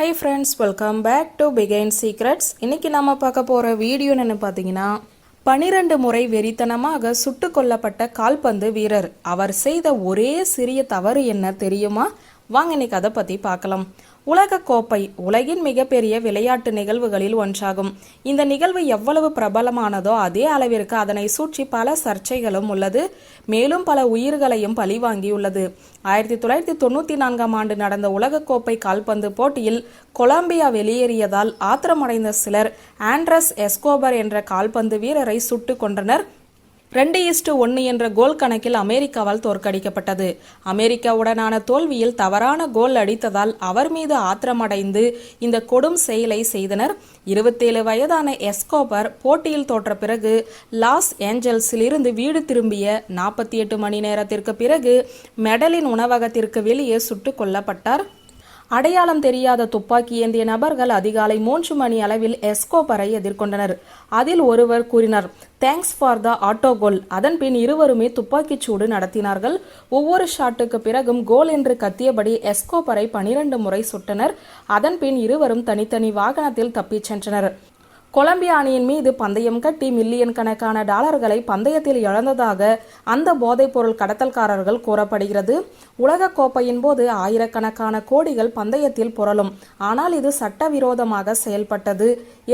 Hi friends welcome back to begin secrets இன்னைக்கு நம்ம பார்க்க போகிற வீடியோ என்ன பார்த்தீங்கன்னா பனிரெண்டு முறை வெறித்தனமாக சுட்டு கொல்லப்பட்ட கால்பந்து வீரர். அவர் செய்த ஒரே சிறிய தவறு என்ன தெரியுமா? வாங்க இன்னைக்கு அதை பற்றி பார்க்கலாம். உலக கோப்பை உலகின் மிகப்பெரிய விளையாட்டு நிகழ்வுகளில் ஒன்றாகும். இந்த நிகழ்வு எவ்வளவு பிரபலமானதோ அதே அளவிற்கு அதனை சுற்றி பல சர்ச்சைகளும் உள்ளது. மேலும் பல உயிர்களையும் பழிவாங்கியுள்ளது. ஆயிரத்தி தொள்ளாயிரத்தி தொண்ணூத்தி நான்காம் ஆண்டு நடந்த உலகக்கோப்பை கால்பந்து போட்டியில் கொலம்பியா வெளியேறியதால் ஆத்திரமடைந்த சிலர் ஆண்ட்ரஸ் எஸ்கோபர் என்ற கால்பந்து வீரரை சுட்டுக் கொன்றனர். ரெண்டு இஸ்டு ஒன்று என்ற கோல் கணக்கில் அமெரிக்காவால் தோற்கடிக்கப்பட்டது. அமெரிக்காவுடனான தோல்வியில் தவறான கோல் அடித்ததால் அவர் மீது ஆத்திரமடைந்து இந்த கொடும் செயலை செய்தனர். இருபத்தேழு வயதான எஸ்கோபர் போட்டியில் தோற்ற பிறகு லாஸ் ஏஞ்சல்ஸில் இருந்து வீடு திரும்பிய நாற்பத்தி எட்டு மணி நேரத்திற்கு பிறகு மெடலின் உணவகத்திற்கு வெளியே சுட்டுக் கொல்லப்பட்டார். அடையாளம் தெரியாத துப்பாக்கி ஏந்திய நபர்கள் அதிகாலை மூன்று மணி அளவில் எஸ்கோபரை எதிர்கொண்டனர். அதில் ஒருவர் கூறினார் thanks for the auto goal அதன் பின் இருவருமே துப்பாக்கிச் சூடு நடத்தினார்கள். ஒவ்வொரு ஷாட்டுக்கு பிறகும் கோல் என்று கத்தியபடி எஸ்கோபரை பனிரெண்டு முறை சுட்டனர். அதன் பின் இருவரும் தனித்தனி வாகனத்தில் தப்பிச் சென்றனர். கொலம்பியா அணியின் மீது பந்தயம் கட்டி மில்லியன் கணக்கான டாலர்களை பந்தயத்தில் இழந்ததாக அந்த போதைப்பொருள் கடத்தல்காரர்கள் கூறப்படுகிறது. உலக கோப்பையின் போது ஆயிரக்கணக்கான கோடிகள் பந்தயத்தில் புரளும். ஆனால் இது சட்டவிரோதமாக செயல்பட்டது.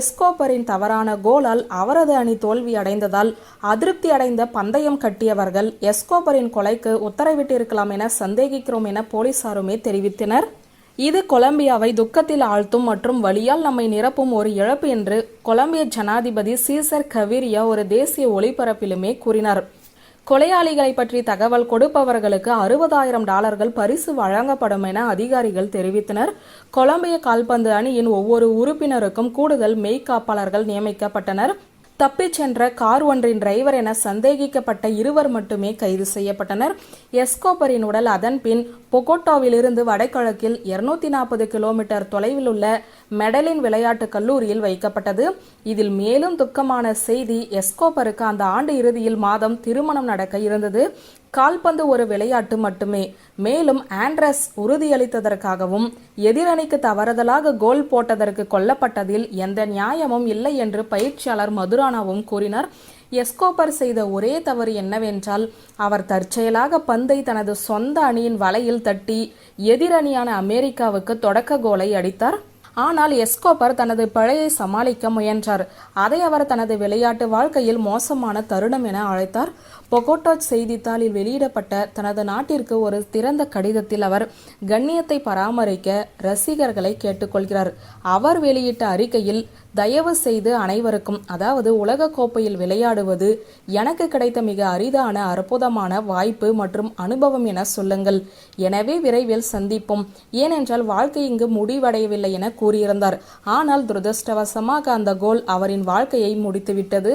எஸ்கோப்பரின் தவறான கோலால் அவரது அணி தோல்வி அடைந்ததால் அதிருப்தி அடைந்த பந்தயம் கட்டியவர்கள் எஸ்கோப்பரின் கொலைக்கு உத்தரவிட்டிருக்கலாம் என சந்தேகிக்கிறோம் என போலீசாருமே தெரிவித்தனர். இது கொலம்பியாவை துக்கத்தில் ஆழ்த்தும் மற்றும் வழியால் நம்மை நிரப்பும் ஒரு இழப்பு என்று கொலம்பிய ஜனாதிபதி சீசர் கவிரியா ஒரு தேசிய ஒளிபரப்பிலுமே கூறினார். கொலையாளிகளை பற்றி தகவல் கொடுப்பவர்களுக்கு அறுபதாயிரம் டாலர்கள் பரிசு வழங்கப்படும் என அதிகாரிகள் தெரிவித்தனர். கொலம்பிய கால்பந்து அணியின் ஒவ்வொரு உறுப்பினருக்கும் கூடுதல் மெய்காப்பாளர்கள் நியமிக்கப்பட்டனர். தப்பிச் சென்ற கார் ஒன்றின் டிரைவர் என சந்தேகிக்கப்பட்ட இருவர் மட்டுமே கைது செய்யப்பட்டனர். எஸ்கோபரின் உடல் அதன் பின் பொகோட்டோவிலிருந்து வடகிழக்கில் இருநூத்தி நாற்பது கிலோமீட்டர் தொலைவில் உள்ள மெடலின் விளையாட்டு கல்லூரியில் வைக்கப்பட்டது. இதில் மேலும் துக்கமான செய்தி எஸ்கோபருக்கு அந்த ஆண்டு இறுதியில் மாதம் திருமணம் நடக்க இருந்தது. கால்பந்து ஒரு விளையாட்டு மட்டுமே. மேலும் ஆண்ட்ரஸ் உறுதியளித்ததற்காகவும் எதிரணிக்கு தவறுதலாக கோல் போட்டதற்கு கொல்லப்பட்டதில் எந்த நியாயமும் இல்லை என்று பயிற்சியாளர் மதுரானாவும் கூறினார். எஸ்கோபர் செய்த ஒரே தவறு என்னவென்றால் அவர் தற்செயலாக பந்தை தனது சொந்த அணியின் வலையில் தட்டி எதிரணியான அமெரிக்காவுக்கு தொடக்க கோலை அடித்தார். ஆனால் எஸ்கோபர் தனது பிழையை சமாளிக்க முயன்றார். அதை அவர் தனது விளையாட்டு வாழ்க்கையில் மோசமான தருணம் என அழைத்தார். பொகோட்டோ செய்தித்தாளில் வெளியிடப்பட்ட தனது நாட்டிற்கு ஒரு திறந்த கடிதத்தில் அவர் கண்ணியத்தை பராமரிக்க ரசிகர்களை கேட்டுக்கொள்கிறார். அவர் வெளியிட்ட அறிக்கையில் தயவு செய்து அனைவருக்கும் அதாவது உலக கோப்பையில் விளையாடுவது எனக்கு கிடைத்த மிக அரிதான அற்புதமான வாய்ப்பு மற்றும் அனுபவம் என சொல்லுங்கள். எனவே விரைவில் சந்திப்போம். ஏனென்றால் வாழ்க்கை இங்கு முடிவடையவில்லை என கூறியிருந்தார். ஆனால் துரதிருஷ்டவசமாக அந்த கோல் அவரின் வாழ்க்கையை முடித்துவிட்டது.